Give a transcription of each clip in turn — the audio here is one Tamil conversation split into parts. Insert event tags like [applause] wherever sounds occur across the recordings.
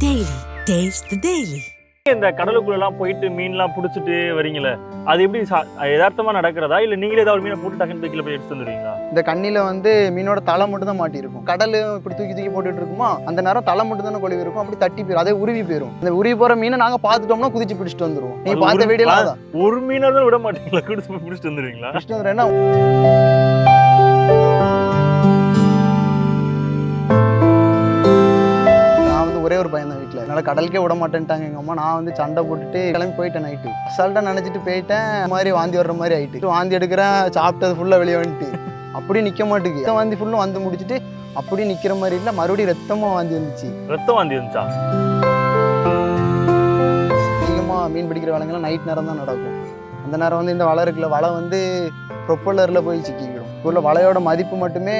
Taste the Daily. இந்த கடலுக்குள்ள எல்லாம் போயிட்டு மீன்லாம் பிடிச்சிட்டு வரீங்களே அது எப்படி சா- யதார்த்தமா நடக்கிறதா? இல்ல நீங்களே ஏதாவது மீனை போட்டு டக்குனு தூக்கில போய் எடுத்து வந்துருவீங்களா? இந்த கண்ணில வந்து மீனோட தலை மட்டும் தான் மாட்டி இருக்கும் கடல் இப்படி தூக்கி தூக்கி போட்டுட்டு இருக்குமா? அந்த நேரம் தலை மட்டும் தானே கொழுவி இருக்கும். அப்படி தட்டி போயிடும் அதே உருவி போயிடும் இந்த உருவி போற மீனை நாங்க பார்த்துட்டோம்னா குதிச்சு பிடிச்சிட்டு வந்துருவோம். நீ பார்த்த உருவி- வீடியோ ஆ. அதான். ஒரு மீனை தான் விட மாட்டீங்களா? குடிச்சு பிடிச்சிட்டு வந்துருவீங்களா? பிடிச்சிட்டு வந்துடுறேன்னா ஒரே ஒரு பையன் தான் வீட்டில் அதனால கடலுக்கே விட மாட்டேன்ட்டாங்க எங்க அம்மா. நான் வந்து சண்டை போட்டுட்டு கிளம்பி போயிட்டேன் நைட்டு அசால்ட்டா நினைச்சிட்டு போயிட்டேன். மாதிரி வாந்தி வர்ற மாதிரி ஆயிட்டு. வாந்தி எடுக்கிறேன். சாப்பிட்டது ஃபுல்லா வெளியே வந்துட்டு. அப்படியே நிக்க மாட்டேங்குது வாந்தி ஃபுல்லும் வந்து முடிச்சிட்டு அப்படியே நிக்கிற மாதிரி இல்லை மறுபடியும் ரத்தமா வாந்தி வந்துச்சு. ரத்தம் வாந்தி இருந்துச்சா அதிகமாக மீன் பிடிக்கிற வேலைங்கெல்லாம் நைட் நேரம் தான் நடக்கும். அந்த நேரம் வந்து இந்த வலை இருக்குல்ல வலை வந்து ப்ரொப்பல்லரில் போய் சிக்கிக்கிடும் உள்ள வலையோட மதிப்பு மட்டுமே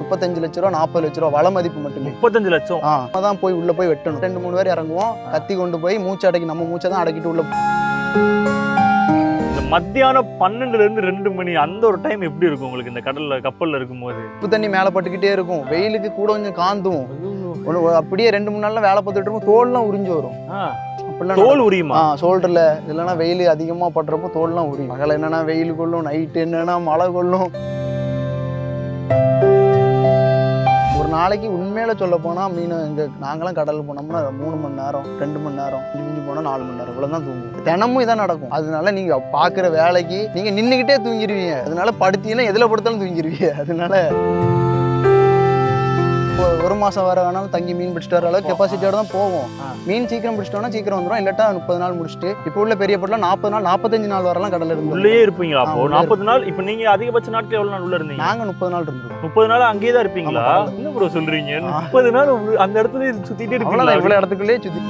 முப்பத்தஞ்சு லட்ச ரூபா நாற்பது லட்ச ரூபா வலை மதிப்பு மட்டுமே. முப்பத்தஞ்சு லட்சம். ஆ தான் போய் உள்ள போய் வெட்டணும். ரெண்டு மூணு பேர் இறங்குவோம். கத்தி கொண்டு போய் மூச்சு அடக்கி நம்ம மூச்சை தான் அடக்கிட்டு உள்ள இந்த மத்தியானம் பன்னெண்டுல இருந்து ரெண்டு மணி அந்த ஒரு டைம் எப்படி இருக்கும் உங்களுக்கு இந்த கடல்ல கப்பல்ல இருக்கும்போது? உப்பு தண்ணி மேலே பட்டுக்கிட்டே இருக்கும். வெயிலுக்கு கூட கொஞ்சம் காந்தும். ஒண்ணு அப்படியே ரெண்டு மூணு நாள்ல வேலை பார்த்துட்டு இருக்கும். தோல்லாம் உறிஞ்சு வரும். அப்படிலாம் தோல் உரியுமா? ஆ ஷோல்டர்ல இல்லைன்னா வெயில் அதிகமா படுறப்போ தோல்லாம் உரியும். பகல் என்னன்னா வெயில் கொள்ளும் நைட்டு என்னன்னா மழை கொள்ளும். நாளைக்கு உண்மையில சொல்ல போனா மீன் இங்க நாங்களாம் கடலில் போனோம்னா மூணு மணி நேரம் ரெண்டு மணி நேரம் மிஞ்சி போனா நாலு மணி நேரம் இவ்வளவுதான் தூங்குவோம். தினமும் இதான் நடக்கும். அதனால நீங்க பாக்குற வேலைக்கு நீங்க நின்னுகிட்டே தூங்கிடுவீங்க அதனால படுத்தீங்கன்னா எதுல படுத்தாலும் தூங்கிடுவீங்க அதனால ஒரு மாசம் வர வேணாலும் தங்கி மீன் பிடிச்சிட்டு வர அளவுக்கு கெப்பாசிட்டியோட தான் போவோம். மீன் சீக்கிரம் பிடிச்சிட்டோம்னா சீக்கிரம் வந்துடும் இல்லாட்டா முப்பது நாள் முடிச்சுட்டு இப்போ உள்ள பெரிய பொருள் நாற்பது நாள் நாற்பத்தஞ்சு நாள் வரலாம் கடல்ல இருந்து உள்ளேயே இருப்பீங்களா? அப்போ உள்ளே நாற்பது நாள் இப்ப நீங்க அதிகபட்ச நாட்கள் எவ்வளவு நாள் உள்ள இருந்தீங்க? நாங்க முப்பது நாள் இருந்துருவோம் முப்பது நாள் அங்கேயே தான் இருப்பீங்களா. என்ன ப்ரோ சொல்றீங்க. முப்பது நாள் உள்ள- அந்த இடத்துல சுத்திட்டே இருப்பீங்களா? இவ்வளவு இடத்துக்குள்ளேயே சுத்தி.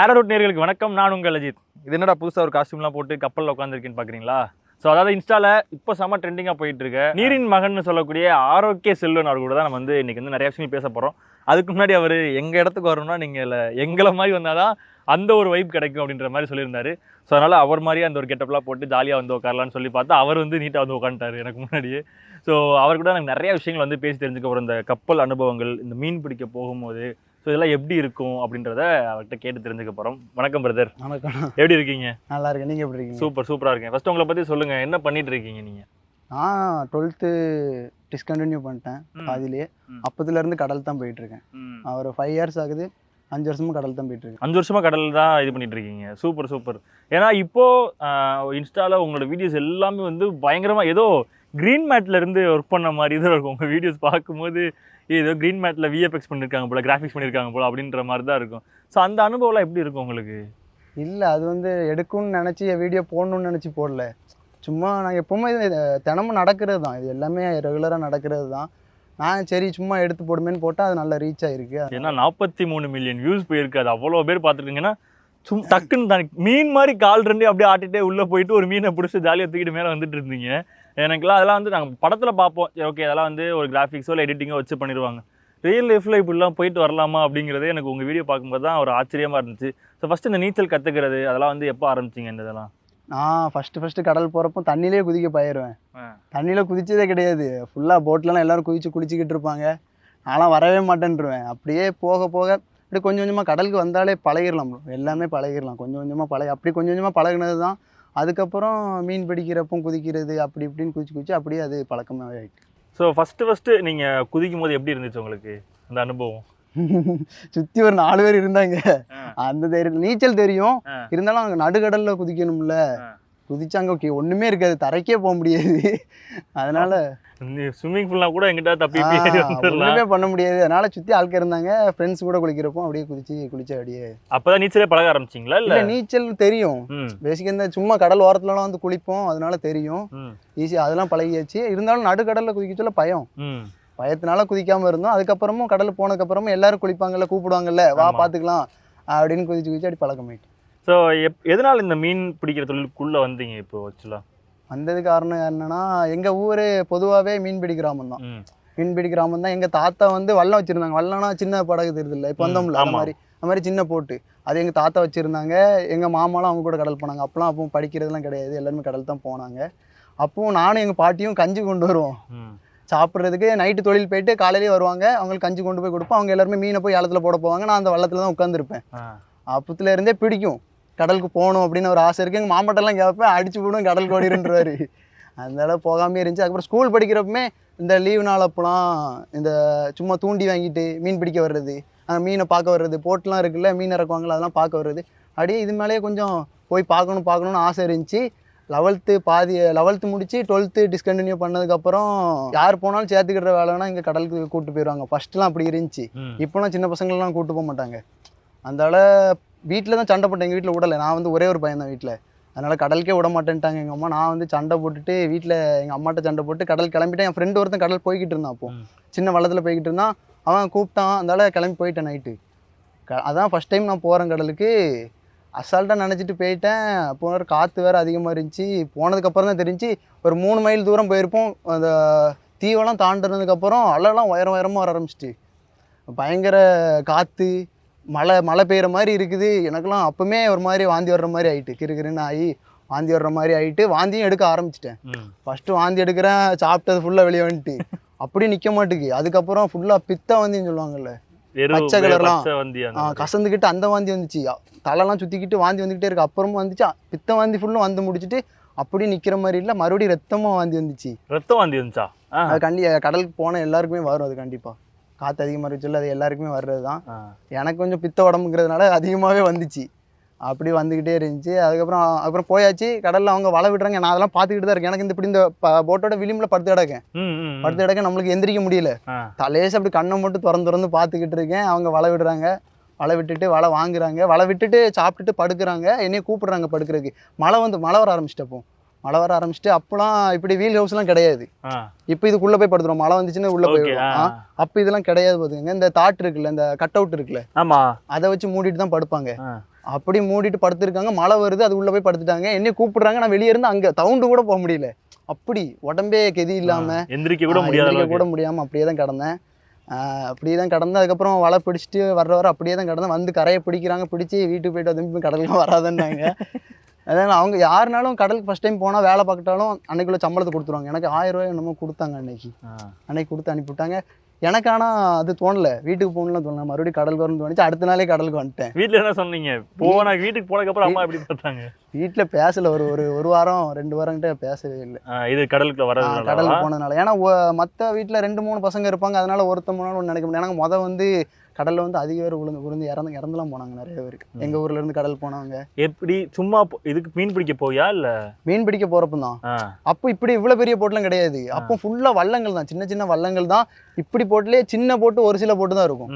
ஆரோட் நேர்களுக்கு வணக்கம். நான் உங்கள் அஜித். இது என்னடா புதுசாக ஒரு காஸ்டியூம்லாம் போட்டு கப்பலில் உட்காந்துருக்கேன்னு பார்க்குறீங்களா ஸோ அதாவது இன்ஸ்டால இப்போ செம்ம ட்ரெண்டிங்காக போயிட்டு நீரின் மகன் சொல்லக்கூடிய ஆரோக்கிய செல்வன் அவர் கூட தான் நம்ம வந்து இன்னைக்கு வந்து நிறைய விஷயங்கள் பேச போகிறோம் அதுக்கு முன்னாடி அவர் எங்கள் இடத்துக்கு வரணும்னா நீங்கள் எங்களை மாதிரி வந்தால் தான் அந்த ஒரு வைப் கிடைக்கும் அப்படின்ற மாதிரி சொல்லியிருந்தாரு. ஸோ அதனால் அவர் மாதிரியே அந்த ஒரு கெட்டப்லாம் போட்டு ஜாலியாக வந்து உட்காரலான்னு சொல்லி பார்த்தா அவர் வந்து நீட்டாக வந்து உட்காந்துட்டாரு எனக்கு முன்னாடியே. ஸோ அவர் கூட எனக்கு நிறைய விஷயங்கள் வந்து பேசி தெரிஞ்சுக்க போகிறோம் இந்த கப்பல் அனுபவங்கள் இந்த மீன் பிடிக்க போகும்போது ஸோ இதெல்லாம் எப்படி இருக்கும் அப்படின்றத அவர்கிட்ட கேட்டு தெரிஞ்சுக்க போகிறோம் வணக்கம் பிரதர் வணக்கம். எப்படி இருக்கீங்க? நல்லா இருக்கேன். நீங்க எப்படி இருக்கீங்க? சூப்பர் சூப்பராக இருக்கேன். ஃபர்ஸ்ட் உங்களை பற்றி சொல்லுங்கள் என்ன பண்ணிட்டு இருக்கீங்க நீங்கள் நான் டுவெல்த்து டிஸ்கண்டினியூ பண்ணிட்டேன். அப்பத்துல இருந்து கடல் தான் போயிட்டு இருக்கேன். நான் ஒரு ஃபைவ் இயர்ஸ் ஆகுது. அஞ்சு வருஷமும் கடல் தான் போயிட்டு இருக்கேன் அஞ்சு வருஷமா கடல் தான் இது பண்ணிட்டு இருக்கீங்க. சூப்பர் சூப்பர் ஏன்னா இப்போ இன்ஸ்டால உங்களோட வீடியோஸ் எல்லாமே வந்து பயங்கரமா ஏதோ க்ரீன் மேட்ல இருந்து ஒர்க் பண்ண மாதிரி தான் இருக்கும். உங்க வீடியோஸ் பார்க்கும்போது ஏதோ க்ரீன் மேட்ல விஎஃப்எக்ஸ் பண்ணியிருக்காங்க போல கிராஃபிக்ஸ் பண்ணியிருக்காங்க போல அப்படின்ற மாதிரி தான் இருக்கும். ஸோ அந்த அனுபவம்லாம் எப்படி இருக்கும் உங்களுக்கு? இல்ல அது வந்து எடுக்கணும்னு நினைச்சு வீடியோ போடணும்னு நினைச்சு போடல. சும்மா நான் எப்பவுமே இது தினமும் நடக்கிறது தான். இது எல்லாமே ரெகுலராக நடக்கிறது தான். நான் சரி சும்மா எடுத்து போடுமேன்னு போட்டால் அது நல்ல ரீச் ஆயிருக்கு. ஏன்னா நாற்பத்தி மூணு மில்லியன் வியூஸ் போயிருக்கு. அது அவ்வளோ பேர் பார்த்துருக்கீங்கன்னா சும் டக்குன்னு தான் மீன் மாதிரி கால் ரெண்டே அப்படியே ஆட்டிட்டே உள்ளே போயிட்டு ஒரு மீனை பிடிச்சி ஜாலியாக தூக்கிட்டு மேலே வந்துட்டு இருந்தீங்க. எனக்குலாம் அதெல்லாம் வந்து நாங்கள் படத்தில் பார்ப்போம். ஓகே அதெல்லாம் வந்து ஒரு கிராஃபிக்ஸோ இல்லை எடிட்டிங்கோ வச்சு பண்ணிடுவாங்க. ரியல் லைஃப்பில் இப்படிலாம் போயிட்டு வரலாமா அப்படிங்கிறதே எனக்கு உங்கள் வீடியோ பார்க்கும்போது தான் ஒரு ஆச்சரியமாக இருந்துச்சு. ஸோ ஃபஸ்ட்டு இந்த நீச்சல் கற்றுக்கிறது அதெல்லாம் வந்து எப்போ ஆரம்பிச்சிங்க இந்த இதெல்லாம்? நான் ஃபஸ்ட்டு ஃபஸ்ட்டு கடல் போகிறப்போ தண்ணியிலே குதிக்க பயிடுவேன். தண்ணியில் குதிச்சதே கிடையாது. ஃபுல்லாக போட்லலாம் எல்லாரும் குதிச்சு குளிச்சுக்கிட்டு இருப்பாங்க. நான்லாம் வரவே மாட்டேன்ருவேன். அப்படியே போக போக அப்படி கொஞ்சம் கொஞ்சமாக கடலுக்கு வந்தாலே பழகிடலாம். எல்லாமே பழகிடலாம். கொஞ்சம் கொஞ்சமாக பழகி அப்படி கொஞ்சம் கொஞ்சமாக பழகுனது தான் அதுக்கப்புறம் மீன் பிடிக்கிறப்போ குதிக்கிறது அப்படி இப்படின்னு குதிச்சு குதிச்சு அப்படியே அது பழக்கமாகவே ஆயிட்டு ஸோ ஃபஸ்ட்டு ஃபஸ்ட்டு நீங்கள் குதிக்கும் போது எப்படி இருந்துச்சு உங்களுக்கு அந்த அனுபவம் [laughs] சுற்றி ஒரு நாலு பேர் இருந்தாங்க. அந்த தைரியம் நீச்சல் தெரியும். இருந்தாலும் அங்கே நடுக்கடல்ல குதிக்கணும்ல. குதிச்சாங்க. ஓகே ஒன்றுமே இருக்காது. தரைக்கே போக முடியாது. அதனால ஸ்விம்மிங் பூல்லாம் கூட எங்கிட்ட தப்பி ஒண்ணுமே பண்ண முடியாது. அதனால சுத்தி ஆட்கள் இருந்தாங்க. ஃப்ரெண்ட்ஸ் கூட குளிக்கிறப்போ அப்படியே குதிச்சு குளிச்சு அப்படியே அப்பதான் நீச்சலே பழக ஆரம்பிச்சிங்களா இல்ல? நீச்சல் தெரியும். ம். பேசிக்க இந்த சும்மா கடல் ஓரத்துலலாம் வந்து குளிப்போம். அதனால தெரியும். ம். ஈஸி அதெல்லாம் பழகியாச்சு. இருந்தாலும் நடுக்கடல்ல குதிக்க சொல்ல பயம். பயத்தினால குதிக்காம இருந்தோம். அதுக்கப்புறமும் கடல் போனதுக்கு அப்புறமும் எல்லாரும் குளிப்பாங்கல்ல கூப்பிடுவாங்கல்ல வா. பாத்துக்கலாம் அப்படின்னு குதிச்சு குதிச்சு அப்படி பழக்கமாயிட்டு. ஸோ எப் எதனால் இந்த மீன் பிடிக்கிற தொழிலுக்குள்ளே வந்தீங்க இப்போ ஆக்சுவலாக வந்தது காரணம் என்னன்னா எங்க ஊரு பொதுவாவே மீன்பிடி கிராமம் தான். மீன்பிடி கிராமம் தான். எங்க தாத்தா வந்து வல்லம் வச்சிருந்தாங்க. வல்லம்னா சின்ன படகு தெரியுது இல்லை இப்போ வந்தோம்ல அந்த. மாதிரி. அந்த மாதிரி சின்ன போட்டு. அது எங்க தாத்தா வச்சிருந்தாங்க. எங்க மாமாலாம் அவங்க கூட கடல் போனாங்க. அப்போலாம் அப்போ படிக்கிறதுலாம் கிடையாது. எல்லாருமே கடல் தான் போனாங்க. அப்பவும் நானும் எங்க பாட்டியும் கஞ்சி கொண்டு வருவோம். சாப்பிட்றதுக்கு நைட்டு தொழில் போயிட்டு காலையிலேயே வருவாங்க. அவங்களுக்கு கஞ்சி கொண்டு போய் கொடுப்போம். அவங்க எல்லாருமே மீனை போய் ஏலத்தில் போட போவாங்க. நான் அந்த வள்ளத்தில் தான் உட்காந்துருப்பேன். அப்பத்துல இருந்தே பிடிக்கும். கடலுக்கு போகணும் அப்படின்னு ஒரு ஆசை இருக்கு. எங்கள் மாமட்டெல்லாம் கேட்பேன் அடிச்சு போடும் கடல் ஓடிருன்றவாரு. அதனால போகாமே இருந்துச்சு. அதுக்கப்புறம் ஸ்கூல் படிக்கிறப்பமே இந்த லீவு நாள் அப்போலாம் இந்த சும்மா தூண்டி வாங்கிட்டு மீன் பிடிக்க வர்றது மீனை பார்க்க வர்றது போட்லாம் இருக்குல்ல மீன் இறக்குவாங்களா அதெல்லாம் பார்க்க வர்றது. அப்படியே இது மேலேயே கொஞ்சம் போய் பார்க்கணும் பார்க்கணும்னு ஆசை இருந்துச்சு. லெவல்த்து பாதி லெவல்த்து முடிச்சு டுவெல்த்து டிஸ்கண்டினியூ பண்ணதுக்கப்புறம் யார் போனாலும் சேர்த்துக்கிற வேலைன்னா இங்கே கடலுக்கு கூப்பிட்டு போயிடுவாங்க ஃபஸ்ட்டுலாம் அப்படி இருந்துச்சு. இப்போலாம் சின்ன பசங்களெலாம் கூப்பிட்டு போக மாட்டாங்க. அதனால வீட்டில் தான் சண்டை போட்டேன். எங்கள் வீட்டில் விடலை. நான் வந்து ஒரே ஒரு பையன் தான் வீட்டில் அதனால் கடலுக்கே விட மாட்டேன்ட்டாங்க எங்கள் அம்மா. நான் வந்து சண்டை போட்டுட்டு வீட்டில் எங்கள் அம்மாட்ட சண்டை போட்டு கடல் கிளம்பிட்டேன். என் ஃப்ரெண்டு ஒருத்தன் கடல் போய்கிட்டு இருந்தான் அப்போ. சின்ன வள்ளத்தில் போய்கிட்டு இருந்தான். அவன் கூப்பிட்டான். அதனால கிளம்பி போயிட்டேன் நைட்டு க அதான் ஃபஸ்ட் டைம் நான் போகிறேன் கடலுக்கு. அசால்ட்டாக நினச்சிட்டு போயிட்டேன். வேறு காற்று வேறு அதிகமாக இருந்துச்சு. போனதுக்கப்புறம் தான் தெரிஞ்சு ஒரு மூணு மைல் தூரம் போயிருப்போம். அந்த தீவெல்லாம் தாண்டினதுக்கப்புறம் அலைலாம் உயரம் உயரமாக வர ஆரம்பிச்சிட்டு. பயங்கர காற்று மழை மழை பெய்கிற மாதிரி இருக்குது. எனக்கெல்லாம் அப்போமே ஒரு மாதிரி வாந்தி வர்ற மாதிரி ஆயிட்டு கிறுகிறுன்னு ஆகி வாந்தி வர்ற மாதிரி ஆயிட்டு வாந்தியும் எடுக்க ஆரம்பிச்சிட்டேன். ஃபஸ்ட்டு வாந்தி எடுக்கிறேன் சாப்பிட்டது ஃபுல்லாக வெளியே வந்துட்டு. அப்படியே நிற்க மாட்டுக்கு. அதுக்கப்புறம் ஃபுல்லாக பித்த வாந்தின்னு சொல்லுவாங்கல்ல பச்சை கலர்லாம். கசந்துக்கிட்டு அந்த வாந்தி வந்துச்சு. தலைலாம் சுற்றிக்கிட்டு வாந்தி வந்துக்கிட்டே இருக்கு. அப்புறமும் வந்துச்சு. பித்த வாந்தி ஃபுல்லும் வந்து முடிச்சுட்டு அப்படியே நிற்கிற மாதிரி இல்லை. மறுபடியும் ரத்தமாக வாந்தி வந்துச்சு. ரத்தம் வாந்தி இருந்துச்சா ஆ. அது கண்டி கடலுக்கு போன எல்லாருக்குமே வரும் அது கண்டிப்பாக காற்று அதிகமாக இருக்குல்ல அது எல்லாருக்குமே வர்றது தான். எனக்கு கொஞ்சம் பித்த உடம்புங்கிறதுனால அதிகமாகவே வந்துச்சு. அப்படி வந்துக்கிட்டே இருந்துச்சு. அதுக்கப்புறம் அப்புறம் போயாச்சு. கடலில் அவங்க வலை விடுறாங்க. நான் அதெல்லாம் பார்த்துக்கிட்டு தான் இருக்கேன். எனக்கு இந்த இப்படி இந்த போட்டோட விளிம்பில் படுத்து கிடக்கேன். படுத்து கிடக்க நம்மளுக்கு எந்திரிக்க முடியல. தலையேசு அப்படி கண்ணை மட்டும் திறந்து திறந்து பார்த்துக்கிட்டு இருக்கேன். அவங்க வலை விடுறாங்க. வலை விட்டுட்டு வலை வாங்குறாங்க. வலை விட்டுட்டு சாப்பிட்டுட்டு படுக்கிறாங்க. என்னைய கூப்பிடுறாங்க படுக்கிறதுக்கு. மழை வந்து மழை வர ஆரம்பிச்சிட்டப்போ. மழை வர ஆரம்பிச்சிட்டு அப்போலாம் இப்படி வீல் ஹவுஸ்லாம் கிடையாது. ஆ. இப்போ இதுக்குள்ளே போய் படுத்துரும் மழை வந்துச்சுன்னா உள்ளே போயிடும். அப்போ இதெல்லாம் கிடையாது பார்த்துங்க இந்த தாட் இருக்குல்ல இந்த கட் அவுட் இருக்குல்ல ஆமா. அதை வச்சு மூடிட்டு தான் படுப்பாங்க. அப்படி மூடிட்டு படுத்திருக்காங்க. மழை வருது அது உள்ள போய் படுத்துட்டாங்க. என்னைய கூப்பிடுறாங்க நான் வெளியே இருந்து அங்க தவுண்டு கூட போக முடியல. அப்படி உடம்பே கெதி இல்லாம. எந்திரிக்க கூட முடியாத கூட முடியாம அப்படியே தான் கிடந்தேன். அப்படியே தான் கிடந்தேன். அதுக்கப்புறம் வலை பிடிச்சிட்டு வர்ற வர அப்படியே தான் கிடந்தேன். வந்து கரையை பிடிக்கிறாங்க பிடிச்சி வீட்டுக்கு போயிட்டு வந்து கடலுக்கு வராதுன்னாங்க. அதனால அவங்க யாருனாலும் கடலுக்கு ஃபர்ஸ்ட் டைம் போனால் வேலை பார்க்கட்டாலும் அன்னைக்குள்ள சம்பளத்தை கொடுத்துருவாங்க. எனக்கு ஆயிரம் ரூபாய் என்னமோ கொடுத்தாங்க அன்னைக்கு. அன்னைக்கு கொடுத்து அனுப்பிவிட்டாங்க. எனக்கு ஆனால் அது தோணல. வீட்டுக்கு போகணும்லாம் தோணல. மறுபடியும் கடலுக்கு வரணும்னு தோணுச்சு. அடுத்த நாளே கடலுக்கு வந்துட்டேன். வீட்ல என்ன சொன்னீங்க? போனா வீட்டுக்கு போனதுக்கு அப்புறம் அம்மா எப்படி பார்த்தாங்க? வீட்டில் பேசல. ஒரு ஒரு ஒரு வாரம் ரெண்டு வாரம் கிட்ட பேசவே இல்லை. இது கடலுக்குள்ள வர்றது கடலுக்கு போனதுனால. ஏன்னா மற்ற வீட்டில் ரெண்டு மூணு பசங்க இருப்பாங்க. அதனால ஒருத்த மூணு ஒன்று நினைக்க முடியாது. ஏன்னா முத வந்து கடல்ல வந்து அதிக பேர் விழுந்து விழுந்து இறந்து இறந்துலாம் போனாங்க நிறைய பேர். எங்க ஊர்ல இருந்து கடல் போனவங்க. எப்படி? சும்மா இதுக்கு மீன் பிடிக்க போயா இல்ல? மீன் பிடிக்க போறப்ப தான். அப்போ இப்படி இவ்வளவு பெரிய போட்டுலாம் கிடையாது. அப்போ ஃபுல்லா வள்ளங்கள் தான். சின்ன சின்ன வள்ளங்கள் தான். இப்படி போட்டுலயே சின்ன போட்டு ஒரு சில போட்டு தான் இருக்கும்.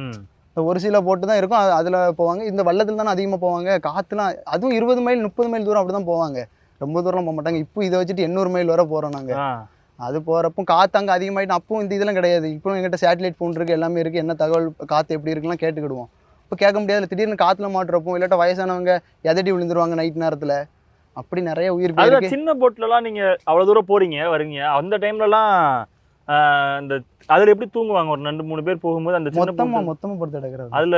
ஒரு சில போட்டு தான் இருக்கும். அது- அதுல போவாங்க. இந்த வள்ளத்தில் தானே அதிகமாக போவாங்க. காத்துலாம் அதுவும் இருபது மைல் முப்பது மைல் தூரம் அப்படி தான் போவாங்க. ரொம்ப தூரம் போக மாட்டாங்க. இப்போ இதை வச்சுட்டு எண்ணூறு மைல் வரை போறோம் நாங்க. ஆ. அது போகிறப்போ காற்று அங்கே அதிகமாகிட்டு அப்பவும் இந்த இதெல்லாம் கிடையாது. இப்போ எங்கிட்ட சேட்டலைட் ஃபோன் இருக்குது எல்லாமே இருக்குது என்ன தகவல் காற்று எப்படி இருக்குலாம் கேட்டுக்கிடுவோம். இப்போ கேட்க முடியாது. திடீர்னு காற்றுல மாட்டுறப்போ இல்லாட்டா வயசானவங்க எதடி விழுந்துருவாங்க நைட் நேரத்தில். அப்படி நிறைய உயிர் சின்ன போட்லலாம் நீங்க அவ்வளவு தூரம் போறீங்க வரீங்க அந்த டைம்லலாம் இந்த அதுல எப்படி தூங்குவாங்க? ஒரு ரெண்டு மூணு பேர் போகும்போது அந்த சின்ன மொத்தமாக மொத்தமாக படுத்து எடுக்கிறது அதுல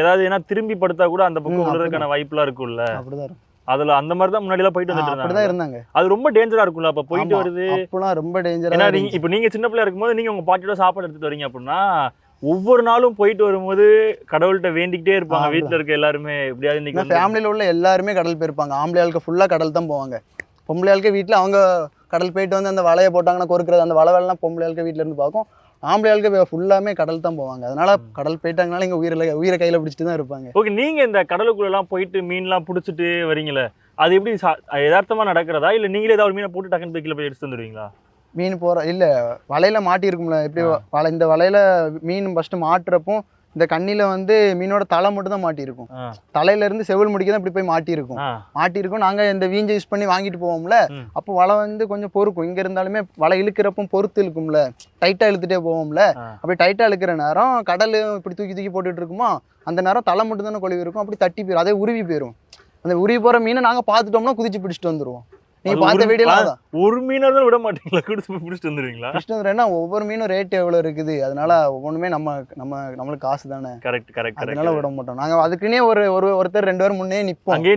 ஏதாவது ஏன்னா திரும்பி படுத்தா கூட அந்த பக்கம் விழுறதுக்கான வாய்ப்புலாம் இருக்கும்ல. அப்படிதான் அதுல அந்த மாதிரி தான் முன்னாடி எல்லாம் போயிட்டு வந்துட்டு இருந்தாங்க. அது ரொம்ப டேஞ்சரா இருக்கும்ல. அப்ப போயிட்டு. வருது. அப்போலாம் ரொம்ப ஏன்னா டேஞ்சராக நீங்க இப்ப நீங்க சின்ன பிள்ளையா இருக்கும்போது நீங்க உங்க பாட்டியோட சாப்பாடு எடுத்துட்டு வரீங்க அப்படின்னா ஒவ்வொரு நாளும் போயிட்டு வரும்போது கடவுள்கிட்ட வேண்டிக்கிட்டே இருப்பாங்க. வீட்டுல இருக்க எல்லாருமே எப்படியாவது இன்னைக்கு ஃபேமிலியில் உள்ள எல்லாருமே கடல் போயிருப்பாங்க. ஆம்பளை ஆளுக்கு ஃபுல்லாக கடல் தான் போவாங்க. பொம்பளை ஆளுக்கு வீட்டில் அவங்க கடல் போயிட்டு வந்து அந்த வலையை போட்டாங்கன்னா கொறுக்கிறது அந்த வலை வேலைலாம் பொம்பளை ஆளுக்கு வீட்டில் இருந்து பார்க்கும். ஆம்பளை ஆளுக்கு ஃபுல்லாமே கடல் தான் போவாங்க. அதனால கடல் போயிட்டாங்கனால இங்கே உயிரில் உயிரை கையில் பிடிச்சிட்டு தான் இருப்பாங்க. ஓகே நீங்க இந்த கடலுக்குள்ள எல்லாம் போயிட்டு மீன்லாம் பிடிச்சிட்டு வரீங்களே அது எப்படி சா- யதார்த்தமா நடக்கிறதா? இல்ல நீங்களே ஏதாவது ஒரு மீனை போட்டு டக்குன்னு போய் கீழே போய் எடுத்து வந்துருவீங்களா மீன் போகிற இல்லை வலையில் மாட்டியிருக்கும்ல. எப்படி. வலை இந்த வலையில் மீன் ஃபஸ்ட்டு மாட்டுறப்போ இந்த கண்ணியில் வந்து மீனோட தலை மட்டும் தான் மாட்டியிருக்கும். ஆ, தலையிலேருந்து செவில் முடிக்க தான் இப்படி போய் மாட்டியிருக்கும். மாட்டியிருக்கும். நாங்கள் இந்த வீஞ்சை யூஸ் பண்ணி வாங்கிட்டு போவோம்ல. அப்போ வலை வந்து கொஞ்சம் பொறுக்கும். இங்கே இருந்தாலுமே வலை இழுக்கிறப்போ பொறுத்து இழுக்கும்ல. டைட்டாக இழுத்துட்டே போவோம்ல. அப்படி டைட்டாக இழுக்கிற நேரம் கடல் இப்படி தூக்கி தூக்கி போட்டுட்டு இருக்குமா அந்த நேரம் தலை மட்டும் தானே கொழுவி இருக்கும். அப்படி தட்டி போயிடும் அதே உருவி போயிடும் அந்த உருவி போகிற மீனை நாங்கள் பார்த்துட்டோம்னா குதிச்சு பிடிச்சிட்டு வந்துருவோம். பார்த்த ஒரு- வீடியோல ஆ. அதான். ஒரு மீனா தான் விட மாட்டீங்களா? போய் பிடிச்சிட்டு வந்துருவீங்களா? கிருஷ்ணதுரைனா ஒவ்வொரு மீனும் ரேட் எவ்வளவு இருக்குது? அதனால ஒவ்வொன்றுமே நம்ம நம்ம நம்மளுக்கு காசு தானே? கரெக்ட் கரெக்ட் அதனால விட மாட்டோம். நாங்க அதுக்குன்னே ஒரு ஒரு ஒருத்தர் ரெண்டு பேரும் முன்னே நிப்போம். அங்கேயே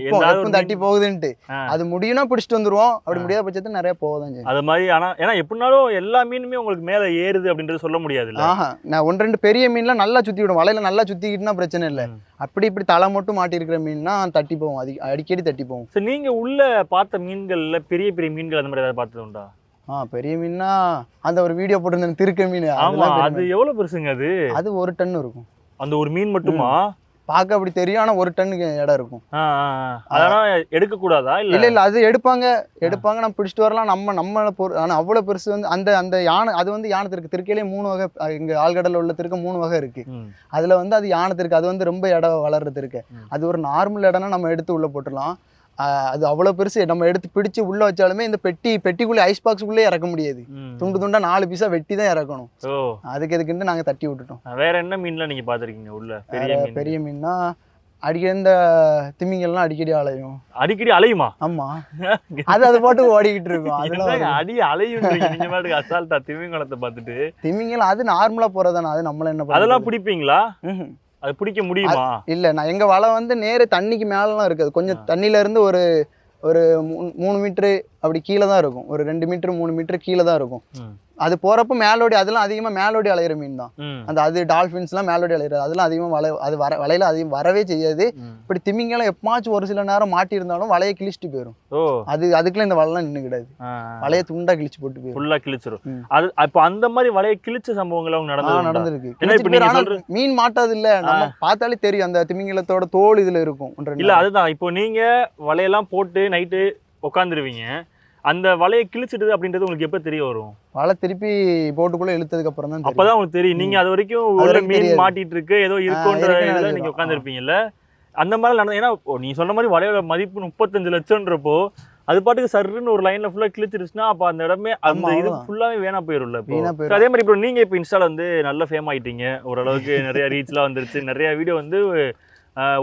எப்பவும் ஒரு தட்டி போகுதுன்ட்டு. அது முடியும்னா பிடிச்சிட்டு வந்துருவோம். அப்படி. முடியாத பட்சத்துல நிறைய போகதான் அது மாதிரி ஆனா ஏன்னா எப்படினாலும் எல்லா மீனுமே உங்களுக்கு மேல ஏறுது அப்படின்றது சொல்ல முடியாதுல்ல? ஆஹா. நான் ஒன்று ரெண்டு பெரிய மீன்லாம் நல்லா சுத்தி விடும் வலையில நல்லா சுத்திக்கிட்டுனா பிரச்சனை இல்லை. அப்படி இப்படி தலை மட்டும் மாட்டி இருக்கிற மீன்னா தட்டி போவோம் அதி அடிக்கடி தட்டி போவோம் நீங்க உள்ள பார்த்த மீன்கள்ல பெரிய பெரிய மீன்கள் அந்த மாதிரி ஏதாவது பார்த்தது உண்டா ஆ பெரிய மீன்னா அந்த ஒரு வீடியோ போட்டிருந்தேன் திருக்க மீன் ஆமா அதெல்லாம் பெரிய அது மீன். எவ்வளவு பெருசுங்க அது? அது ஒரு டன் இருக்கும். அந்த ஒரு மீன் மட்டுமா? பார்க்க அப்படி தெரியும் ஆனா ஒரு டன்னுக்கு இடம் இருக்கும். அதெல்லாம் எடுக்க கூடாதா இல்ல? இல்ல இல்ல அது எடுப்பாங்க. எடுப்பாங்க நம்ம பிடிச்சிட்டு வரலாம். நம்ம நம்மள பொறு ஆனா அவ்வளவு பெருசு வந்து அந்த அந்த யானை அது வந்து யானை திருக்கு. திருக்கையிலே மூணு வகை இங்க ஆழ்கடல்ல உள்ள திருக்க மூணு வகை இருக்கு. ம். அதுல வந்து அது யானை திருக்கு. அது வந்து ரொம்ப இடம் வளர்றது இருக்கு. அது ஒரு நார்மல் இடம்னா நம்ம எடுத்து உள்ள போட்டுடலாம். அது அவ்வளவு பெருசு. நம்ம எடுத்து பிடிச்சு உள்ள வச்சாலுமே இந்த பெட்டி பெட்டிக்குள்ளே ஐஸ் பாக்ஸுக்குள்ளே இறக்க முடியாது. துண்டு துண்டா நாலு பீஸா வெட்டி தான் இறக்கணும். அதுக்கு எதுக்குன்ட்டு நாங்க தட்டி விட்டுட்டோம். வேற என்ன மீன்லாம் நீங்க பாத்திருக்கீங்க உள்ள? பெரிய மீன்னா அடிக்கடி இந்த திமிங்கெல்லாம் அடிக்கடி அலையும். அடிக்கடி அலையுமா? ஆமா. [laughs] அது அது பாட்டு ஓடிக்கிட்டு இருக்கும். அதெல்லாம். அடி அலையும் நீங்க பாட்டுக்கு அசால்ட்டா திமிங்கலத்தை பார்த்துட்டு. திமிங்கலம் அது நார்மலா போறதானே அது நம்மள என்ன? அதெல்லாம் பிடிப்பீங்களா. அது பிடிக்க முடியுமா? இல்ல நான் எங்க வலை வந்து நேர தண்ணிக்கு மேலலாம் இருக்காது. கொஞ்சம் தண்ணியில இருந்து ஒரு ஒரு மூணு- மீட்டரு அப்படி கீழே தான் இருக்கும். ஒரு ரெண்டு மீட்டர் மூணு மீட்டர் கீழே தான் இருக்கும். அது போறப்ப மேலோடி அதெல்லாம் அதிகமா மேலோடி அலையிற மீன் தான். அந்த அது டால்ஃபின்ஸ்லாம் மேலோடி அலையிறது. அதெல்லாம் அதிகமா வலை அது வர வலையில அதிகம் வரவே செய்யாது. இப்படி திமிங்கலம் எப்பமாச்சும் ஒரு சில நேரம் மாட்டி இருந்தாலும் வலையை கிழிச்சிட்டு போயிடும் அது அதுக்குள்ள இந்த வலைலாம் நின்று கிடாது. வலையை துண்டா கிழிச்சு போட்டு போயிடும் ஃபுல்லா கிழிச்சிரும். அது அப்ப அந்த மாதிரி வலைய கிழிச்ச சம்பவங்கள் அவங்க ஆ, நடந்தது நடந்திருக்கு. இப்ப மீன் மாட்டாது இல்ல நம்ம பார்த்தாலே தெரியும். அந்த திமிங்கலத்தோட தோல் இதுல இருக்கும். இல்ல அதுதான். இப்போ நீங்க வலையெல்லாம் போட்டு நைட்டு உட்காந்துருவீங்க அந்த வலையை கிழிச்சிடுது அப்படின்றது உங்களுக்கு எப்ப தெரிய வரும்? வலை திருப்பி போட்டுக்குள்ள இழுத்ததுக்கு அப்புறம் தான். அப்பதான் உங்களுக்கு தெரியும். நீங்க அது வரைக்கும் வரைக்கும் மீன். மாட்டிட்டு இருக்கு ஏதோ இருக்குன்ற இதுல நினைக்கிறோம். நீங்க உட்காந்துருப்பீங்கல்ல அந்த மாதிரி நடந்தது ஏன்னா நீ சொன்ன மாதிரி வலையோட மதிப்பு முப்பத்தஞ்சு லட்சம்ன்றப்போ அது பாட்டுக்கு சர்ன்னு ஒரு லைன்ல ஃபுல்லா கிழிச்சிருச்சுன்னா அப்ப அந்த இடமே அந்த இது. ஃபுல்லாவே வேணா போயிரும்ல அதே மாதிரி இப்போ நீங்க இப்போ இன்ஸ்டால வந்து நல்ல ஃபேம் ஆயிட்டீங்க. ஓரளவுக்கு நிறைய ரீச்லாம் வந்துருச்சு. நிறைய வீடியோ வந்து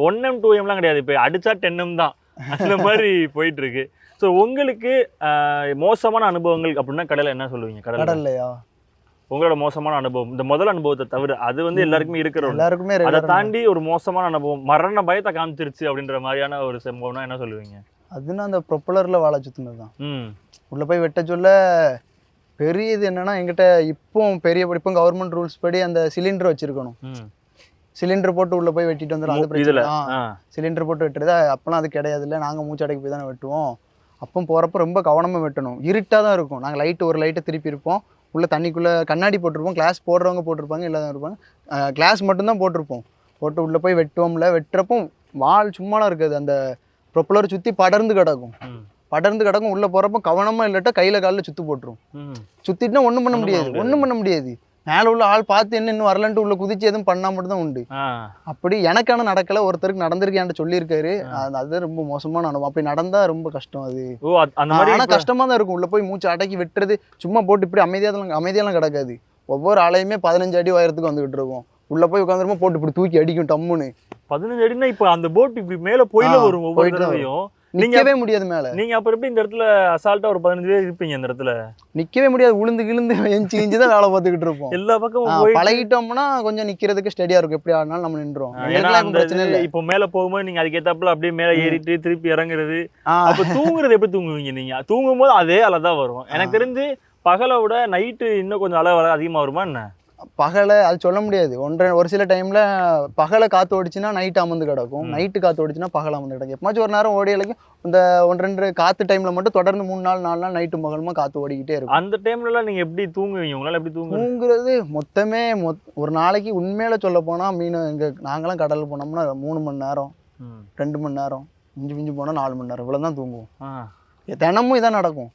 ஒன் எம் டூ எம்லாம் கிடையாது. இப்போ அடிச்சா டென் எம் தான். அந்த மாதிரி போயிட்டு இருக்கு ஸோ உங்களுக்கு மோசமான அனுபவங்கள் அப்படின்னா கடலை என்ன சொல்லுவீங்க? கடல் கடல்லையா? உங்களோட மோசமான அனுபவம் இந்த முதல் அனுபவத்தை தவிர அது வந்து. எல்லாருக்குமே இருக்கிற. எல்லாருக்குமே அதை. தாண்டி ஒரு மோசமான அனுபவம் மரண பயத்தை காமிச்சிருச்சு அப்படின்ற மாதிரியான ஒரு சம்பவம்னா என்ன சொல்லுவீங்க? அதுன்னா அந்த ப்ரொப்பலர்ல வாழை சுத்துனது தான். உள்ள போய் வெட்ட சொல்ல பெரிய இது என்னன்னா எங்கிட்ட இப்போ பெரிய இப்போ கவர்மெண்ட் ரூல்ஸ் படி அந்த சிலிண்டர் வச்சிருக்கணும். சிலிண்டர் போட்டு உள்ள போய் வெட்டிட்டு வந்துடும் அது பிரச்சனை. சிலிண்டர் போட்டு வெட்டுறது அப்பெல்லாம் அது கிடையாது இல்லை நாங்கள் மூச்சடைக்கு போய் தானே வெட்டுவோம். அப்போ போகிறப்ப ரொம்ப கவனமாக வெட்டணும். இருட்டாக தான் இருக்கும். நாங்கள் லைட்டு ஒரு லைட்டை திருப்பி இருப்போம். உள்ள தண்ணிக்குள்ளே கண்ணாடி போட்டிருப்போம். கிளாஸ் போடுறவங்க போட்டிருப்பாங்க இல்லாத இருப்பாங்க. கிளாஸ் மட்டும்தான் போட்டிருப்போம். போட்டு உள்ளே போய் வெட்டுவோம்ல. வெட்டுறப்போ வால் சும்மாலாம் இருக்காது. அந்த ப்ரொப்பலர் சுற்றி படர்ந்து கிடக்கும். படர்ந்து கிடக்கும். உள்ளே போகிறப்ப கவனமாக இல்லாட்டா கையில் காலில் சுத்து போட்டுரும். ம். சுத்திட்டுனா ஒன்றும் பண்ண முடியாது. ஒன்றும் பண்ண முடியாது. மேலே உள்ள ஆள் பார்த்து என்ன இன்னும் வரலன்ட்டு உள்ள குதிச்சு எதுவும் பண்ணால் மட்டும் தான் உண்டு அப்படி எனக்கான நடக்கல ஒருத்தருக்கு நடந்திருக்கேன்ட்டு சொல்லியிருக்காரு. அது ரொம்ப மோசமான அனுபவம். அப்படி நடந்தா ரொம்ப கஷ்டம் அது. ஆனா கஷ்டமா தான் இருக்கும். உள்ள போய் மூச்சு அடக்கி வெட்டுறது சும்மா போட்டு இப்படி அமைதியாக அமைதியெல்லாம் கிடக்காது. ஒவ்வொரு ஆளையுமே பதினஞ்சு அடி உயரத்துக்கு வந்துகிட்டு இருக்கும். உள்ள போய் உட்காந்துருப்போம் போட்டு இப்படி தூக்கி அடிக்கும் டம்முன்னு. பதினஞ்சு அடினா இப்ப அந்த போட் இப்படி மேல போயில வரும் ஒவ்வொரு தடவையும். நிக்கவே முடியாது மேல. நீங்க அப்ப எப்படி இந்த இடத்துல அசால்ட்டா ஒரு பதினஞ்சு பேர் இருப்பீங்க இந்த இடத்துல? நிக்கவே முடியாது. உளுந்து கிழுந்து எஞ்சி இஞ்சி தான் வேலை பார்த்துக்கிட்டு இருப்போம். எல்லா பக்கமும் பழகிட்டோம்னா கொஞ்சம் நிக்கிறதுக்கு ஸ்டெடியா இருக்கும். எப்படி ஆனாலும் நம்ம நின்றோம். ஏன்னா அந்த பிரச்சனை இது இல்லை. இப்போ மேல போகும்போது நீங்க அதுக்கேத்தாப்புல அப்படியே மேல ஏறிட்டு திருப்பி இறங்குறது. அப்ப தூங்குறது எப்படி தூங்குவீங்க நீங்க? தூங்கும் போது அதே அலை தான் வரும். எனக்கு தெரிஞ்சு பகலை விட நைட்டு இன்னும் கொஞ்சம் அலை வர அதிகமா வருமா என்ன? பகலை அது சொல்ல முடியாது. ஒன்றரை ஒரு சில டைம்ல பகலை காத்து ஓடிச்சுன்னா நைட் அமர்ந்து கிடக்கும். நைட்டு காத்து ஓடிச்சுன்னா பகல் அமர்ந்து கிடக்கும். எப்பமாச்சும் ஒரு நேரம் ஓடி இலைக்கும் இந்த ஒன்று ரெண்டு காத்து டைம்ல மட்டும் தொடர்ந்து மூணு நாள் நாலு நாள் நைட்டு பகலுமா காத்து ஓடிக்கிட்டே இருக்கும். அந்த டைம்ல எல்லாம் நீங்க எப்படி தூங்குவீங்க? உங்களால எப்படி தூங்குவீங்க தூங்குறது மொத்தமே மொத் ஒரு நாளைக்கு உண்மையில சொல்ல போனா மீன் எங்க நாங்களாம் கடல் போனோம்னா மூணு மணி நேரம். ரெண்டு மணி நேரம் மிஞ்சி மிஞ்சி போனா நாலு மணி நேரம். இவ்வளோ தான் தூங்குவோம். தினமும் இதான் நடக்கும்.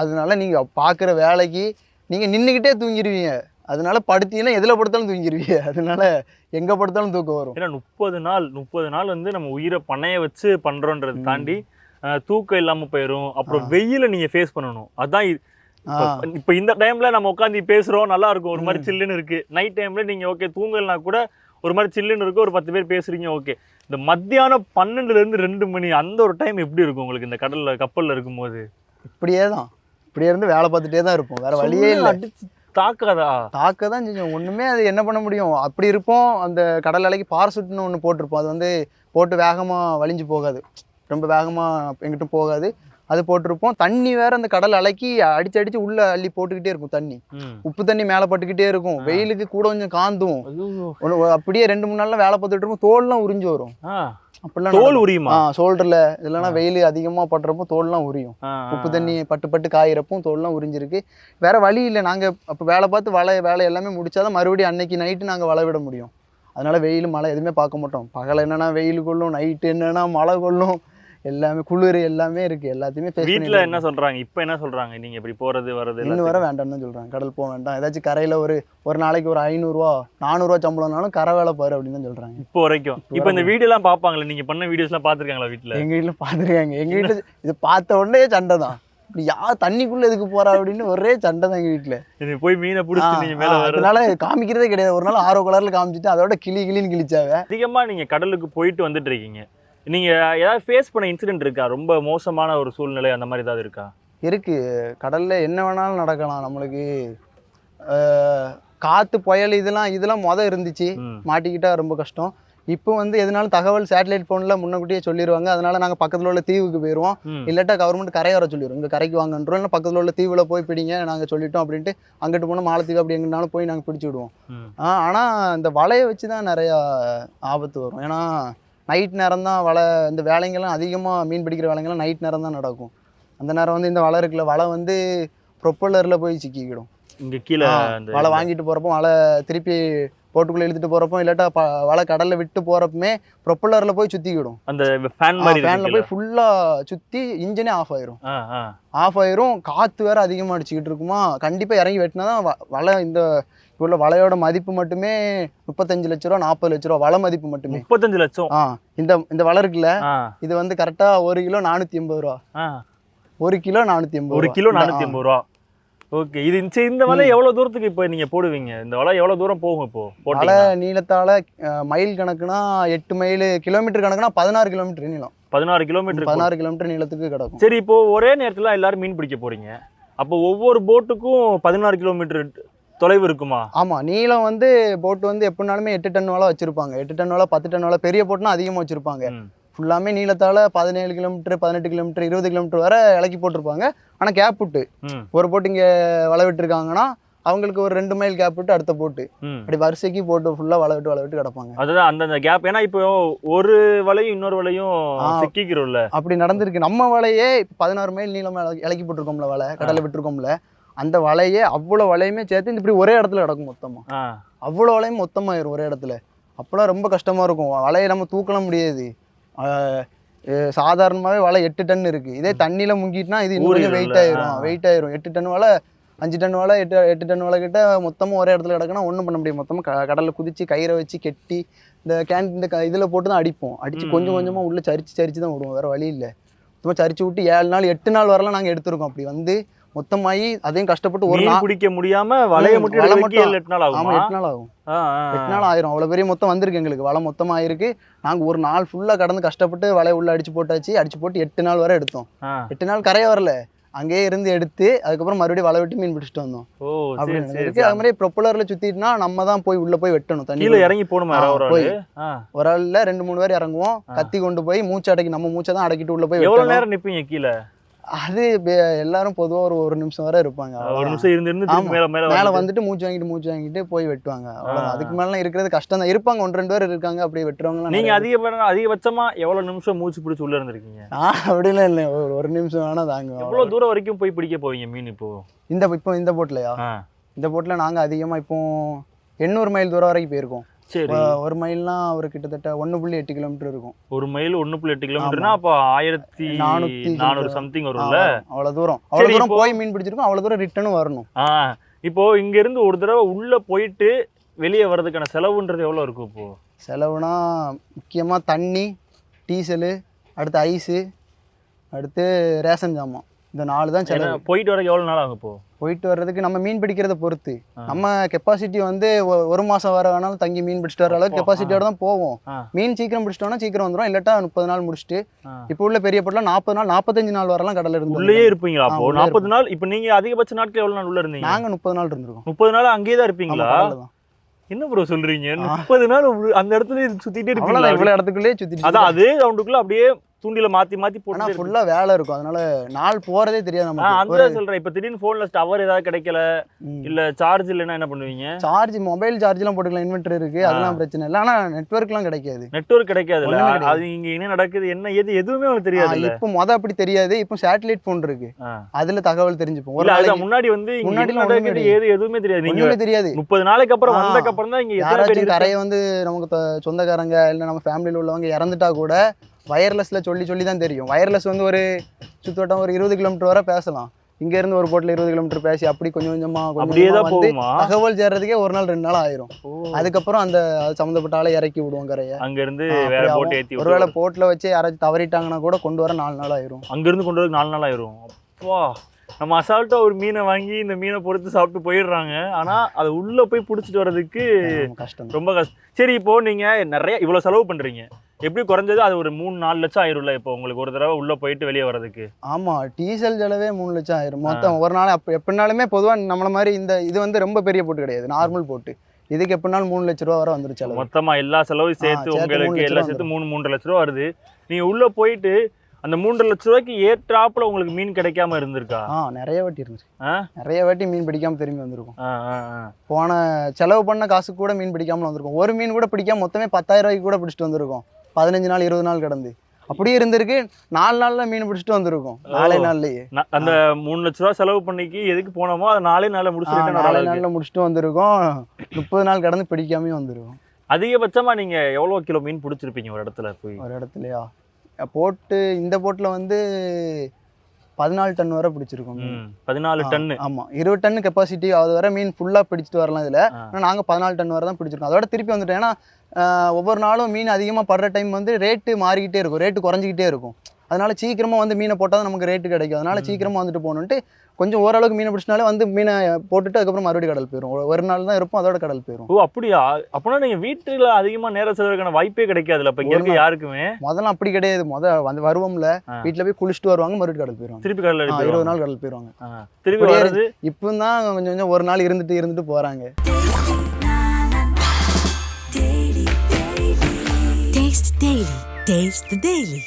அதனால நீங்க பார்க்குற வேலைக்கு நீங்க நின்றுக்கிட்டே தூங்கிடுவீங்க அதனால படுத்தீங்கன்னா எதுல படுத்தாலும் தூங்கிடுவீங்க அதனால எங்க படுத்தாலும் தூக்கம் வரும். ஏன்னா முப்பது நாள் முப்பது நாள் வந்து நம்ம உயிரை பணைய வச்சு பண்றோன்றதை ம். தாண்டி தூக்கம் இல்லாம போயிடும் அப்புறம். வெயில நீங்க ஃபேஸ் பண்ணணும். அதான் இப்ப- இந்த டைம்ல நம்ம உட்காந்து பேசுறோம் நல்லா இருக்கும். ஒரு மாதிரி. சில்லுன்னு இருக்கு. நைட் டைம்ல நீங்க ஓகே தூங்கலனா கூட ஒரு மாதிரி சில்லுன்னு இருக்கும் ஒரு பத்து பேர் பேசுறீங்க ஓகே இந்த மத்தியானம் பன்னெண்டுல இருந்து ரெண்டு மணி அந்த ஒரு டைம் எப்படி இருக்கும் உங்களுக்கு இந்த கடல்ல கப்பல்ல இருக்கும்போது? இப்படியே தான் இப்படியே இருந்து வேலை பார்த்துட்டே தான் இருப்போம். வேற வழியே இல்லை. தாக்காதா? தாக்க தான் செஞ்சோம் ஒன்றுமே அது என்ன பண்ண முடியும்? அப்படி இருப்போம் அந்த கடல் அலைக்கு பாரசுட்னு ஒன்று போட்டிருப்போம். அது வந்து போட்டு வேகமாக வலிஞ்சு போகாது. ரொம்ப வேகமாக எங்கிட்டும் போகாது. அது போட்டிருப்போம். தண்ணி வேற அந்த கடல் அலைக்கு அடிச்சு அடிச்சு உள்ள அள்ளி போட்டுக்கிட்டே இருக்கும் தண்ணி. உப்பு தண்ணி மேலே பட்டுக்கிட்டே இருக்கும். வெயிலுக்கு கூட கொஞ்சம் காந்தும். அப்படியே ரெண்டு மூணு நாள்ல வேலை பார்த்துட்டு இருக்கும். தோல்லாம் உறிஞ்சு வரும். தோல் நடக்கும். உரியுமா? ஷோல்டர்ல இல்லைன்னா. வெயில் அதிகமா படுறப்போ தோல்லாம் உரியும். உப்பு தண்ணி பட்டு பட்டு காயிறப்பும் தோல்லாம் உறிஞ்சிருக்கு. வேற வழி இல்லை நாங்க அப்போ வேலை பார்த்து வலை வேலை எல்லாமே முடிச்சாதான் மறுபடியும் அன்னைக்கு நைட்டு நாங்க வலை விட முடியும். அதனால வெயில் மழை எதுவுமே பார்க்க மாட்டோம். பகல் என்னன்னா வெயில் கொள்ளும் நைட்டு என்னன்னா மழை கொள்ளும். எல்லாமே குளிர் எல்லாமே இருக்கு. எல்லாத்தையுமே பண்ணிட்டு என்ன சொல்றாங்க? இப்ப என்ன சொல்றாங்க? நீங்க இப்படி போறது வர்றது இன்னும் வர வேண்டாம்னு தான் சொல்றாங்க. கடல் போக வேண்டாம். ஏதாச்சும் கரையில ஒரு ஒரு நாளைக்கு ஒரு ஐநூறுரூவா நானூறுரூவா சம்பளம்னாலும் கரை வேலை பாரு அப்படின்னு தான் சொல்றாங்க. இப்போ வரைக்கும். இப்போ இந்த வீடியோ எல்லாம் பாப்பாங்களே நீங்க பண்ண வீடியோஸ் எல்லாம் பாத்துருக்காங்களா வீட்ல? எங்க வீட்டுல பாத்துருக்காங்க எங்க வீட்டுல இது பார்த்த உடனே சண்டை தான். இப்படி யார் தண்ணிக்குள்ள எதுக்கு போறா அப்படின்னு ஒரே சண்டை தான் எங்க வீட்டுல இது போய் மீனை நீங்க மேல அதனால காமிக்கிறதே கிடையாது. ஒரு நாள் ஆரோ கலர்ல காமிச்சிட்டு அதோட கிளி கிளின்னு கிழிச்சாவ. அதிகமா நீங்க கடலுக்கு போயிட்டு வந்துட்டு இருக்கீங்க. நீங்க ஏதாவது ஃபேஸ் பண்ண இன்சிடென்ட் இருக்கா? ரொம்ப மோசமான ஒரு சூழ்நிலை அந்த மாதிரி ஏதாவது இருக்கா? இருக்கு. கடல்ல என்ன வேணாலும் நடக்கலாம் நம்மளுக்கு. காத்து புயல் இதெல்லாம் இதெல்லாம் மொத இருந்துச்சு. ம். மாட்டிக்கிட்டா ரொம்ப கஷ்டம். இப்போ வந்து எதுனாலும் தகவல் சேட்டலைட் ஃபோனில் முன்னக்கூட்டியே சொல்லிடுவாங்க அதனால நாங்கள் பக்கத்தில் உள்ள தீவுக்கு போயிடுவோம். இல்லாட்டா கவர்மெண்ட் கரையை வர சொல்லிடுவோம் இங்கே கரைக்கு வாங்கன்றோம். இல்லை பக்கத்தில் உள்ள தீவில் போய் பிடிங்க நாங்கள் சொல்லிட்டோம் அப்படின்ட்டு அங்கிட்டு போனால் மாலத்தீவு அப்படி எங்கனாலும் போய் நாங்கள் பிடிச்சி விடுவோம். ஆனால் இந்த வலையை வச்சு தான் நிறையா ஆபத்து வரும். ஏன்னா நைட் நேரம் தான் வலை இந்த வேலைங்கெல்லாம் அதிகமாக மீன் பிடிக்கிற வேலைங்கெல்லாம் நைட் நேரம் தான் நடக்கும். அந்த நேரம் வந்து இந்த வலை இருக்குல்ல வலை வந்து ப்ரொப்பல்லரில் போய் சிக்கிக்கிடும். இங்க கீழே வலை வாங்கிட்டு போகிறப்போ வலை திருப்பி போட்டுக்குள்ளே இழுத்துட்டு போகிறப்போ இல்லாட்டா ப வலை கடலில் விட்டு போகிறப்பமே ப்ரொப்பல்லரில் போய் சுற்றிக்கிடும் அந்த ஃபேன் மாதிரி ஃபேனில்? போய் ஃபுல்லாக சுற்றி இன்ஜினே ஆஃப் ஆயிரும். ஆஃப் ஆயிரும் காற்று வேற அதிகமாக அடிச்சுக்கிட்டு இருக்குமா கண்டிப்பாக இறங்கி வெட்டினா தான் வலை இந்த இப்போ உள்ள வலையோட மதிப்பு மட்டுமே முப்பத்தஞ்சு லட்ச ரூபா நாற்பது லட்ச ரூபா வலை மதிப்பு மட்டுமே. முப்பத்தஞ்சு லட்சம்? ஆ இந்த இந்த வலை இருக்குல்ல இது வந்து கரெக்டாக ஒரு கிலோ நானூற்றி எண்பது ரூபா. ஒரு கிலோ நானூற்றி எண்பது ஒரு கிலோ நானூத்தி ஐம்பது ரூபா. ஓகே இது இந்த வலை எவ்வளவு தூரத்துக்கு இப்போ நீங்க போடுவீங்க? இந்த வலை எவ்வளவு தூரம் போகும் இப்போ? வலை நீளத்தால மைல் கணக்குனா எட்டு மைல் கிலோமீட்டர் கணக்குனா பதினாறு கிலோமீட்டர் நீளம். பதினாறு கிலோமீட்டர் பதினாறு கிலோமீட்டர் நீளத்துக்கு கிடக்கும். சரி இப்போ ஒரே நேரத்துல எல்லாரும் மீன் பிடிக்க போறீங்க. அப்போ ஒவ்வொரு போட்டுக்கும் பதினாறு கிலோமீட்டர் தொலைவு இருக்குமா? ஆமாம் நீளம் வந்து போட்டு வந்து எப்படினாலுமே எட்டு டன் வலை வச்சிருப்பாங்க. எட்டு டன் வலை பத்து டன் வலை பெரிய போட்டுனா அதிகமாக வச்சிருப்பாங்க. ஃபுல்லாமே நீளத்தால பதினேழு கிலோமீட்டர் பதினெட்டு கிலோமீட்டர் இருபது கிலோமீட்டர் வரை இலக்கி போட்டிருப்பாங்க. ஆனால் கேப் விட்டு. ஒரு போட்டு இங்கே வலை விட்டுருக்காங்கன்னா அவங்களுக்கு ஒரு ரெண்டு மைல் கேப் விட்டு அடுத்த போட்டு. அப்படி வரிசைக்கு போட்டு ஃபுல்லாக வலை விட்டு வலை விட்டு கிடப்பாங்க. அதுதான் அந்தந்த கேப் ஏன்னா இப்போ ஒரு வலையும் இன்னொரு வலையும். சிக்கிக்கிறோம்ல. அப்படி நடந்திருக்கு. நம்ம வலையே பதினாறு மைல் நீளமாக இலக்கி போட்டிருக்கோம்ல வலை கடலை விட்டுருக்கோம்ல. அந்த வலையே அவ்வளோ வலையுமே சேர்த்து இப்படி ஒரே இடத்துல கிடக்கும் மொத்தமாக அவ்வளோ வலையும் மொத்தமாயிரும் ஒரே இடத்துல. அப்போலாம் ரொம்ப கஷ்டமாக இருக்கும். வலையை நம்ம தூக்கலாம் முடியாது. சாதாரணமாகவே வலை எட்டு டன் இருக்குது இதே தண்ணியில் முங்கிட்டுனா இது இன்னும் வெயிட். ஆயிரும். வெயிட் ஆயிரும். எட்டு டன் வலை அஞ்சு டன் வலை எட்டு எட்டு டன் வலை கிட்ட மொத்தமாக ஒரே இடத்துல கிடக்குன்னா ஒன்றும் பண்ண முடியாது. மொத்தமாக கடலில் குதிச்சு கயிறை வச்சு கெட்டி இந்த கேன் இந்த க இதில் போட்டு தான் அடிப்போம். அடித்து கொஞ்சம். கொஞ்சமாக உள்ளே சரிச்சு சரிச்சு தான் விடுவோம் வேறு வழி இல்லை. சும்மா சரிச்சு விட்டு ஏழு நாள் எட்டு நாள் வரலாம் நாங்கள் எடுத்திருக்கோம். அப்படி வந்து மொத்தமாகி அதையும் கஷ்டப்பட்டு ஒரு நாள் பிடிக்க முடியாம வலைய மட்டும் வலை மட்டும். எட்டு நாள் ஆகுமா? எட்டு நாள் ஆகும். எட்டு நாள் ஆயிரும். அவ்வளோ பெரிய மொத்தம் வந்திருக்கு எங்களுக்கு. வலை மொத்தமாக ஆயிருக்கு நாங்கள் ஒரு நாள் ஃபுல்லாக கடந்து கஷ்டப்பட்டு வலை உள்ள அடிச்சு போட்டாச்சு. அடிச்சு போட்டு எட்டு நாள் வரை எடுத்தோம். எட்டு நாள் கரையே வரல. அங்கேயே இருந்து எடுத்து அதுக்கப்புறம் மறுபடியும் வலை விட்டு மீன் பிடிச்சிட்டு வந்தோம். ஓ அப்படி சரி சரி. நடந்திருக்கு அது மாதிரி ப்ரொப்பலர்ல சுத்திட்டுனா நம்ம தான் போய் உள்ள போய் வெட்டணும். தண்ணி இறங்கி போகணுமா போய். ஒரு ஆள்ல ரெண்டு மூணு பேர் இறங்குவோம். கத்தி கொண்டு போய் மூச்சு அடக்கி நம்ம மூச்சை தான் அடக்கிட்டு உள்ள போய் எவ்வளவு நேரம் நிப்பீங்க கீழே? அது எல்லாரும் பொதுவா ஒரு ஒரு நிமிஷம் வரை இருப்பாங்க. ஒரு. நிமிஷம் இருந்து இருந்து. மேல மேல மேல வந்துட்டு- மூச்சு வாங்கிட்டு மூச்சு வாங்கிட்டு போய் வெட்டுவாங்க. அதுக்கு மேலாம் இருக்கிறது கஷ்டம் தான் இருப்பாங்க. ஒன்று ரெண்டு பேர் இருக்காங்க. அப்படி வெட்டுறவங்க நீங்க அதிக அதிகபட்சமா எவ்வளவு நிமிஷம் மூச்சு பிடிச்சு உள்ள இருந்திருக்கீங்க? அப்படிலாம் இல்லை. ஒரு ஒரு நிமிஷம் வேணா தாங்க எவ்வளவு தூரம் வரைக்கும் போய் பிடிக்க போவீங்க மீன் இப்போ? இந்த இப்போ இந்த போட்லையா? இந்த போட்டில் நாங்கள் அதிகமாக இப்போ எண்ணூறு மைல் தூரம் வரைக்கும் போயிருக்கோம். சரி. ஒரு மைல்னா ஒரு கிட்டத்தட்ட ஒன்று புள்ளி எட்டு கிலோமீட்டர் இருக்கும். ஒரு மைல் ஒண்ணு புள்ளி எட்டு கிலோமீட்டர்னா அப்போ ஆயிரத்தி நானூத்தி நானூறு. சம்திங் வரும்ல? வரும். அவ்வளோ தூரம். அவ்வளோ தூரம் போய் மீன் பிடிச்சிருக்கோம். அவ்வளோ தூரம் ரிட்டனும் வரணும். ஆ இப்போ இங்க இருந்து ஒரு தடவை உள்ள போயிட்டு வெளியே வர்றதுக்கான செலவுன்றது எவ்வளவு இருக்கும் இப்போ? செலவுனா முக்கியமாக தண்ணி டீசலு அடுத்து ஐஸு அடுத்து ரேஷன் ஜாமான். இந்த நாலு தான் செலவு. போயிட்டு வர எவ்வளவு நாள் ஆகும் இப்போ? போயிட்டு வர்றதுக்கு நம்ம மீன் பிடிக்கிறத பொறுத்து. நம்ம கெப்பாசிட்டி வந்து ஒரு மாசம் வர வேணாலும் தங்கி மீன் பிடிச்சிட்டு வர அளவுக்கு கெப்பாசிட்டியோட தான் போவோம். மீன் சீக்கிரம் பிடிச்சிட்டோம்னா சீக்கிரம் வந்துடும் இல்லாட்டா முப்பது நாள் முடிச்சுட்டு. இப்போ உள்ள பெரிய போட்டில் நாற்பது நாள் நாற்பத்தஞ்சு நாள் வரலாம் கடல்ல இருந்து உள்ளேயே இருப்பீங்களா அப்போ? உள்ளே நாற்பது நாள் இப்போ நீங்க அதிகபட்ச நாட்கள் எவ்வளவு நாள் உள்ள இருந்தீங்க? நாங்க முப்பது நாள் இருந்திருக்கோம். முப்பது நாள் அங்கேயே தான் இருப்பீங்களா. என்ன ப்ரோ சொல்றீங்க. முப்பது நாள் உள்ள- அந்த இடத்துல சுத்திட்டே இருப்பீங்களா? இவ்வளவு இடத்துக்குள்ளேயே சுத்திட்டு அதான் அதே ரவுண்டுக்குள்ள அப்படியே தூண்டில மாத்தி மாத்தி போட்டு ஃபுல்லா வேலை இருக்கும். அதனால நாள் போறதே தெரியாது அந்த நமக்கு சொல்றேன். இப்ப திடீர்னு போன்ல டவர் ஏதாவது கிடைக்கல இல்ல சார்ஜ் இல்லைன்னா என்ன பண்ணுவீங்க? சார்ஜ் மொபைல் சார்ஜ் எல்லாம் போட்டுக்கலாம். இன்வெர்டர் இருக்கு. அதெல்லாம் பிரச்சனை இல்லை. ஆனா நெட்வொர்க்லாம் கிடைக்காது. நெட்வொர்க் கிடைக்காதுல்ல ஒண்ணுமே கிடையாது. அது இங்க என்ன நடக்குது என்ன எது எதுவுமே உங்களுக்கு தெரியாதுல்ல இப்போ மொத அப்படி தெரியாது. இப்போ சேட்டலைட் போன் இருக்கு. அதுல தகவல் தெரிஞ்சுப்போம். ஒரு முன்னாடி வந்து முன்னாடி நடக்குது தெரியாது. ஏது எதுவுமே தெரியாது. நீங்க தெரியாது. முப்பது நாளைக்கு அப்புறம். வந்ததுக்கு அப்புறம் தான் இங்க யாராச்சும்? கரையை வந்து நமக்கு சொந்தக்காரங்க இல்லை நம்ம ஃபேமிலியில் உள்ளவங்க இறந்துட்டா கூட வயர்லெஸ்ல சொல்லி சொல்லி தான் தெரியும். வயர்லெஸ் வந்து ஒரு சுத்தவட்டம் ஒரு இருபது கிலோமீட்டர் வரை பேசலாம். இங்க இருந்து ஒரு போட்டில் இருபது கிலோமீட்டர் பேசி அப்படி கொஞ்சம் கொஞ்சமா கொஞ்சம் அப்படியே கொஞ்சமா தான் வந்து தகவல் சேர்றதுக்கே ஒரு நாள் ரெண்டு நாள் ஆயிரும். அதுக்கப்புறம் அந்த சம்மந்தப்பட்ட ஆளை இறக்கி விடுவோம் கரையை. அங்க இருந்து ஆ, வேற அப்படி போட்டு ஆகும். ஏத்தி ஒருவேளை. போட்ல வச்சு யாராச்சும் தவறிட்டாங்கன்னா கூட கொண்டு வர நாலு நாள் ஆயிரும். அங்க இருந்து கொண்டு வரதுக்கு நாலு நாள் ஆயிரும். அப்பா நம்ம அசால்ட்டா ஒரு மீனை வாங்கி இந்த மீனை பொறுத்து சாப்பிட்டு போயிடுறாங்க. ஆனா அது உள்ள போய் புடிச்சிட்டு வர்றதுக்கு கஷ்டம். ரொம்ப கஷ்டம் சரி இப்போ நீங்க நிறைய இவ்வளவு செலவு பண்றீங்க. எப்படி குறைஞ்சது? அது ஒரு மூணு நாலு லட்சம் ஆயிரும்ல இப்போ உங்களுக்கு ஒரு தடவை உள்ள போயிட்டு வெளியே வர்றதுக்கு. ஆமா டீசல் செலவே மூணு லட்சம் ஆயிரும். மொத்தம் ஒரு நாள் அப்போ எப்படினாலுமே பொதுவா நம்மள மாதிரி இந்த இது வந்து ரொம்ப பெரிய போட்டு கிடையாது. நார்மல் போட்டு. இதுக்கு எப்படினாலும் மூணு லட்ச ரூபா வரை வந்துருச்சு மொத்தமா எல்லா செலவும் சேர்த்து உங்களுக்கு ரூபா சேர்த்து மூணு மூன்றரை லட்ச ரூபா வருது. நீங்க உள்ள போயிட்டு அந்த மூன்றரை லட்ச ரூபாய்க்கு ஏற்றாப்புல உங்களுக்கு மீன் கிடைக்காம இருந்திருக்கா? ஆ நிறைய வாட்டி இருந்துச்சு? நிறைய வாட்டி மீன் பிடிக்காம திரும்பி வந்திருக்கும். போன செலவு பண்ண காசுக்கு கூட மீன் பிடிக்காம வந்திருக்கும். ஒரு மீன் கூட பிடிக்காம மொத்தமே பத்தாயிரம் ரூபாய்க்கு கூட பிடிச்சிட்டு வந்திருக்கும். பதினஞ்சு நாள் இருபது நாள் கடந்து. அப்படியே இருந்திருக்கு. நாலு நாள்ல மீன் பிடிச்சிட்டு வந்திருக்கும். நாலே நாள்லயே. அந்த மூணு லட்ச ரூபா செலவு பண்ணிக்கு எதுக்கு போனோமோ அதை நாளே நாள ஆ, முடிச்சுட்டு நாலே நாள்ல முடிச்சிட்டு வந்திருக்கோம். முப்பது நாள் கடந்து பிடிக்காம வந்திருக்கும். அதிகபட்சமா நீங்க எவ்வளவு கிலோ மீன் பிடிச்சிருப்பீங்க ஒரு இடத்துல போய்? ஒரு இடத்துலயா? போட்டு இந்த போட்டில் வந்து பதினாலு டன் வரை பிடிச்சிருக்கோம் பதினாலு ஆ, டன்னு ஆமா. இருபது டன் கெப்பாசிட்டி அது வரை மீன் ஃபுல்லா பிடிச்சிட்டு வரலாம் இதுல. ஆனா நாங்க பதினாலு டன் வரை தான் பிடிச்சிருக்கோம். அதோட திருப்பி வந்துட்டோம் ஏன்னா ஒவ்வொரு நாளும் மீன் அதிகமா படுற டைம் வந்து ரேட்டு மாறிக்கிட்டே இருக்கும். ரேட்டு குறைஞ்சிக்கிட்டே இருக்கும். அதனால சீக்கிரமா வந்து மீனை போட்டால் தான் நமக்கு ரேட்டு கிடைக்கும் அதனால ம். சீக்கிரமா வந்துட்டு போகணுன்ட்டு கொஞ்சம் ஓரளவுக்கு மீனை பிடிச்சினாலே வந்து மீனை போட்டுட்டு அதுக்கப்புறம் மறுபடியும் கடல் போயிடும் ஒரு- நாள் தான் இருப்போம் அதோட கடல் போயிடும் ஓ அப்படியா அப்பனா நீங்க வீட்டுல அதிகமா நேரம் செலவழிக்கான வாய்ப்பே கிடைக்காதுல்ல இப்ப இங்க இருக்க. யாருக்குமே முதல்ல அப்படி கிடையாது முத வந்து வருவோம்ல. வீட்டுல போய் குளிச்சுட்டு வருவாங்க மறுபடியும் கடல் போயிடுவாங்க திருப்பி அடிப்பாங்க இருபது நாள் கடல் போயிடுவாங்க திருப்பி வர்றது இப்போ தான் கொஞ்சம் கொஞ்சம் ஒரு நாள் இருந்துட்டு இருந்துட்டு Daily. Taste the Daily.